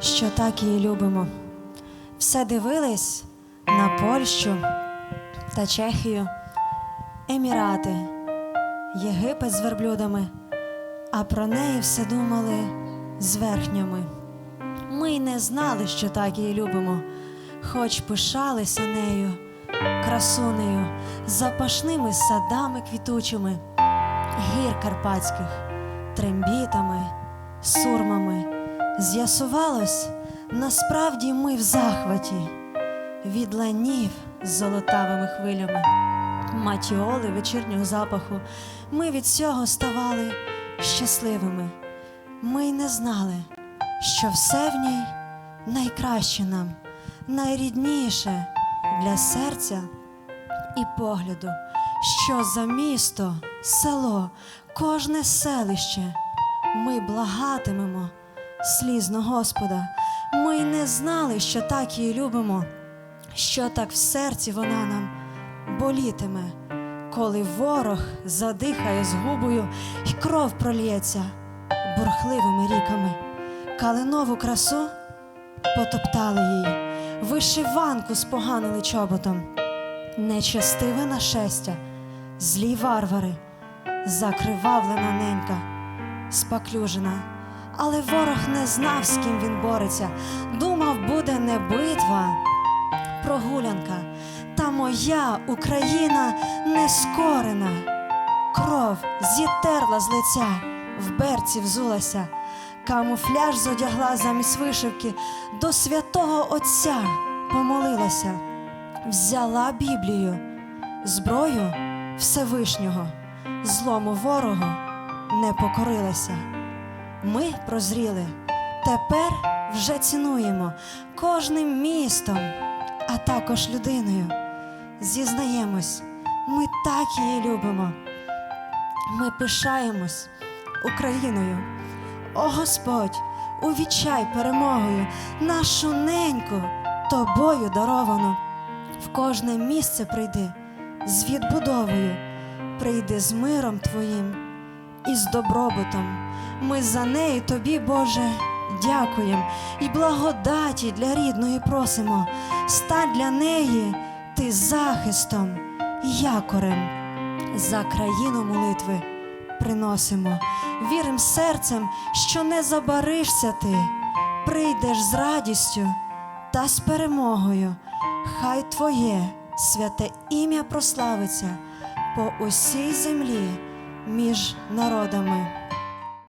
що так її любимо. Все дивились на Польщу та Чехію, Емірати, Єгипет з верблюдами, а про неї все думали з верхнями. Ми й не знали, що так її любимо, хоч пишалися нею, красунею, запашними садами квітучими, гір карпатських, трембітами, сурмами. З'ясувалось, насправді ми в захваті від ланів з золотавими хвилями, матіоли вечірнього запаху. Ми від цього ставали щасливими. Ми й не знали, що все в ній найкраще нам, найрідніше для серця і погляду, що за місто, село, кожне селище ми благатимемо слізно Господа. Ми не знали, що так її любимо, що так в серці вона нам болітиме, коли ворог задихає згубою і кров пролється бурхливими ріками. Калинову красу потоптали її, вишиванку споганили чоботом, нечестиве нашестя, злі варвари, закривавлена ненька, спаклюжена. Але ворог не знав, з ким він бореться. Думав, буде не битва, прогулянка. Та моя Україна не скорена. Кров зітерла з лиця, в берці взулася, камуфляж зодягла замість вишивки, до святого Отця помолилася, взяла Біблію, зброю Всевишнього, злому ворогу не покорилася. Ми прозріли, тепер вже цінуємо кожним містом, а також людиною. Зізнаємось, ми так її любимо. Ми пишаємось Україною. О Господь, увічай перемогою нашу неньку тобою даровану. В кожне місце прийди з відбудовою, прийди з миром Твоїм і з добробутом. Ми за неї тобі, Боже, дякуємо і благодаті для рідної просимо. Стань для неї ти захистом, якорем за країну молитви приносимо. Вірим серцем, що не забаришся ти, прийдеш з радістю та з перемогою. Хай Твоє святе ім'я прославиться по усій землі між народами.